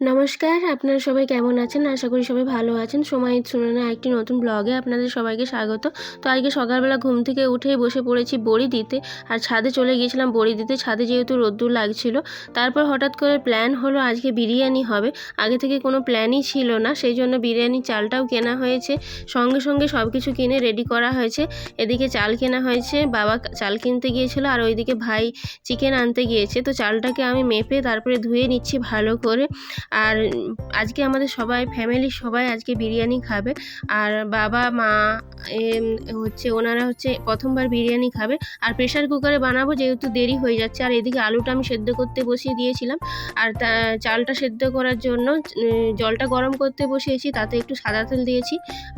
নমস্কার, আপনারা সবাই কেমন আছেন? আশা করি সবাই ভালো আছেন। সময় শুনে একটি নতুন ব্লগে আপনাদের সবাইকে স্বাগত। তো আজকে সকালবেলা ঘুম থেকে উঠেই বসে পড়েছি বড়ি দিতে। আর ছাদে চলে গিয়েছিলাম বড়ি দিতে। ছাদে যেহেতু রোদ্দুর লাগছিল, তারপর হঠাৎ করে প্ল্যান হলো আজকে বিরিয়ানি হবে। আগে থেকে কোনো প্ল্যানই ছিল না, সেই জন্য বিরিয়ানি চালটাও কেনা হয়েছে। সঙ্গে সঙ্গে সব কিছু কিনে রেডি করা হয়েছে। এদিকে চাল কেনা হয়েছে, বাবা চাল কিনতে গিয়েছিল আর ওইদিকে ভাই চিকেন আনতে গিয়েছে। তো চালটাকে আমি মেপে তারপরে ধুয়ে নিচ্ছি ভালো করে। আর আজকে আমাদের সবাই ফ্যামিলির সবাই আজকে বিরিয়ানি খাবে। আর বাবা, মা হচ্ছে ওনারা হচ্ছে প্রথমবার বিরিয়ানি খাবে। আর প্রেশার কুকারে বানাবো যেহেতু দেরি হয়ে যাচ্ছে। আর এদিকে আলুটা আমি সেদ্ধ করতে বসিয়ে দিয়েছিলাম। আর চালটা সেদ্ধ করার জন্য জলটা গরম করতে বসিয়েছি, তাতে একটু সাদা তেল দিয়েছি।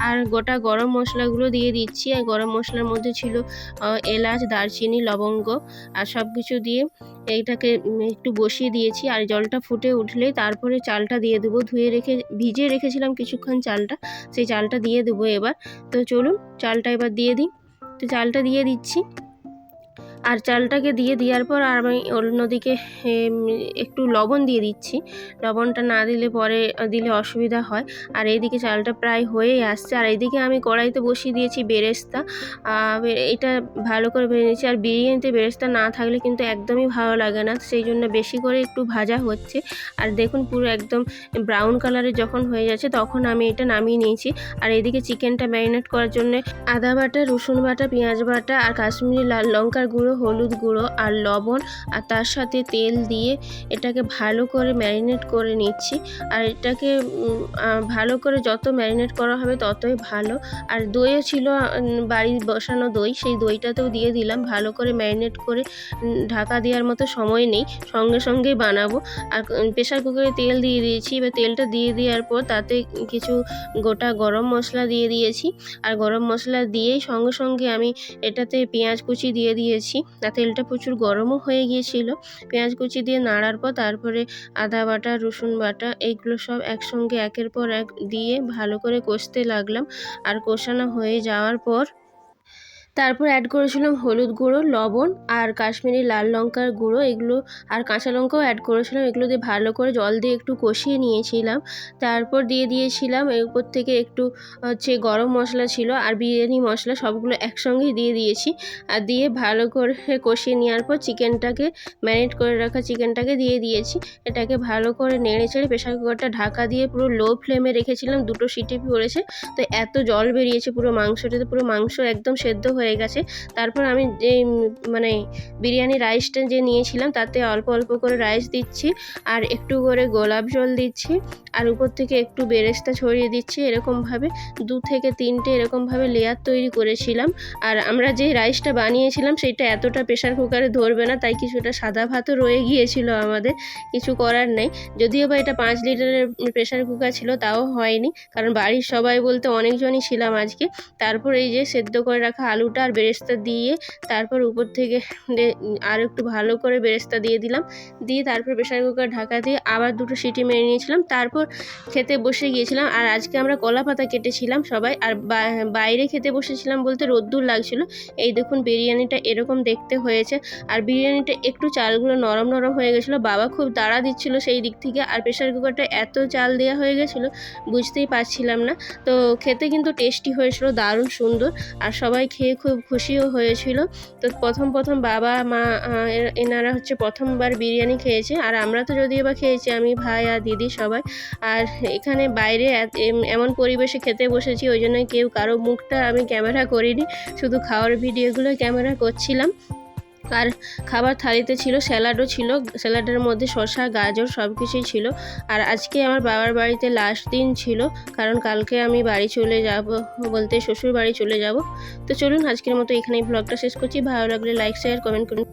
আর গোটা গরম মশলাগুলো দিয়ে দিচ্ছি। আর গরম মশলার মধ্যে ছিল এলাচ, দারচিনি, লবঙ্গ, আর সব কিছু দিয়ে এইটাকে একটু বসিয়ে দিয়েছি আর জলটা ফুটে উঠলে তারপরে চালটা দিয়ে দেবো। ধুয়ে রেখে, ভিজিয়ে রেখেছিলাম কিছুক্ষণ চালটা, সেই চালটা দিয়ে দেবো এবার। তো চলুন, চালটা এবার দিয়ে দিই। তো চালটা দিয়ে দিচ্ছি। আর চালটাকে দিয়ে দেওয়ার পর আর আমি অন্যদিকে একটু লবণ দিয়ে দিচ্ছি। লবণটা না দিলে পরে দিলে অসুবিধা হয়। আর এইদিকে চালটা প্রায় হয়েই আসছে। আর এইদিকে আমি কড়াইতে বসিয়ে দিয়েছি বেরেস্তা। এটা ভালো করে ভেজে নিয়েছি। আর বিরিয়ানিতে বেরেস্তা না থাকলে কিন্তু একদমই ভালো লাগে না। সেই জন্য বেশি করে একটু ভাজা হচ্ছে। আর দেখুন পুরো একদম ব্রাউন কালারের যখন হয়ে যাচ্ছে তখন আমি এটা নামিয়ে নিয়েছি। আর এদিকে চিকেনটা ম্যারিনেট করার জন্য আদা বাটা, রসুন বাটা, পেঁয়াজ বাটা আর কাশ্মীরি লাল লঙ্কার গুঁড়ো হলুদ গুঁড়ো আর লবণ আর তার সাথে তেল দিয়ে এটাকে ভালো করে ম্যারিনেট করে নিচ্ছি। আর এটাকে ভালো করে যত ম্যারিনেট করা হবে ততই ভালো। আর দইও ছিল বাড়ির বসানো দই, সেই দইটাতেও দিয়ে দিলাম। ভালো করে ম্যারিনেট করে ঢাকা দেওয়ার মতো সময় নেই। সঙ্গে সঙ্গেই বানাবো। আর প্রেশার কুকারে তেল দিয়ে দিয়েছি। এবার তেলটা দিয়ে দেওয়ার পর তাতে কিছু গোটা গরম মশলা দিয়ে দিয়েছি। আর গরম মশলা দিয়েই সঙ্গে সঙ্গে আমি এটাতে পেঁয়াজ কুচি দিয়ে দিয়েছি। আর তেলটা প্রচুর গরমও হয়ে গিয়েছিল। পেঁয়াজ কুচি দিয়ে নাড়ার পর তারপরে আদা বাটা, রসুন বাটা, এইগুলো সব একসঙ্গে একের পর এক দিয়ে ভালো করে কষতে লাগলাম। আর কষানো হয়ে যাওয়ার পর তারপর অ্যাড করেছিলাম হলুদ গুঁড়ো, লবণ আর কাশ্মীরি লাল লঙ্কার গুঁড়ো। এগুলো আর কাঁচা লঙ্কাও অ্যাড করেছিলাম। এগুলো দিয়ে ভালো করে জল দিয়ে একটু কষিয়ে নিয়েছিলাম। তারপর দিয়ে দিয়েছিলাম এর উপর থেকে একটু হচ্ছে গরম মশলা ছিল আর বিরিয়ানি মশলা সবগুলো একসঙ্গেই দিয়ে দিয়েছি। আর দিয়ে ভালো করে কষিয়ে নেওয়ার পর চিকেনটাকে ম্যারিনেট করে রাখা চিকেনটাকে দিয়ে দিয়েছি। এটাকে ভালো করে নেড়ে চেড়ে প্রেশার কুকারটা ঢাকা দিয়ে পুরো লো ফ্লেমে রেখেছিলাম। দুটো সিটি পড়েছে। তো এত জল বেরিয়েছে পুরো মাংসটাতে। পুরো মাংস একদম সেদ্ধ হয়ে গেছে। তারপর আমি যে মানে বিরিয়ানি রাইসটা যে নিয়েছিলাম, তাতে অল্প অল্প করে রাইস দিচ্ছি আর একটু করে গোলাপ জল দিচ্ছি আর উপর থেকে একটু বেরেস্তা ছড়িয়ে দিচ্ছি এরকমভাবে। দু থেকে তিনটে এরকমভাবে লেয়ার তৈরি করেছিলাম আর আমরা যে রাইসটা বানিয়েছিলাম, সেটা এতটা প্রেশার কুকারে ধরবে না, তাই কিছুটা সাদা ভাতও রয়ে গিয়েছিল আমাদের, কিছু করার নেই। যদিও বা এটা পাঁচ লিটারের প্রেশার কুকার ছিল, তাও হয়নি, কারণ বাড়ির সবাই বলতে অনেকজনই ছিলাম আজকে। তারপর এই যে সেদ্ধ করে রাখা আলুটা আর বেরেস্তা দিয়ে তারপর উপর থেকে আর একটু ভালো করে বেরেস্তা দিয়ে দিলাম। দিয়ে তারপর প্রেশার কুকার ঢাকা দিয়ে আবার দুটো সিটি মেরে নিয়েছিলাম। তারপর খেতে বসে গিয়েছিলাম। আর আজকে আমরা কলা পাতা কেটেছিলাম সবাই। আর বাইরে খেতে বসেছিলাম বলতে রোদ্দুর লাগছিল। এই দেখুন বিরিয়ানিটা এরকম দেখতে হয়েছে। আর বিরিয়ানিটা একটু চালগুলো নরম নরম হয়ে গেছিল। বাবা খুব তাড়া দিচ্ছিল সেই দিক থেকে। আর প্রেশার কুকারটা এত চাল দেওয়া হয়ে গেছিল, বুঝতেই পারছিলাম না। তো খেতে কিন্তু টেস্টি হয়েছিল, দারুণ সুন্দর। আর সবাই খেয়ে খুব খুশিও হয়েছিল। তো প্রথম প্রথম বাবা, মা এনারা হচ্ছে প্রথমবার বিরিয়ানি খেয়েছে। আর আমরা তো যদিও বা খেয়েছি, আমি, ভাই আর দিদি সবাই। আর এখানে বাইরে এমন পরিবেশে খেতে বসেছি, ওই জন্য কেউ কারও মুখটা আমি ক্যামেরা করিনি। শুধু খাওয়ার ভিডিওগুলো ক্যামেরা করছিলাম। আর খাবার থালিতে ছিল, স্যালাডও ছিল, স্যালাডের মধ্যে শসা, গাজর সব কিছুই ছিল। আর আজকে আমার বাবার বাড়িতে লাস্ট দিন ছিল, কারণ কালকে আমি বাড়ি চলে যাব বলতে শ্বশুর বাড়ি চলে যাব। তো চলুন আজকের মতো এখানেই ব্লগটা শেষ করছি। ভালো লাগলে লাইক শেয়ার কমেন্ট করুন।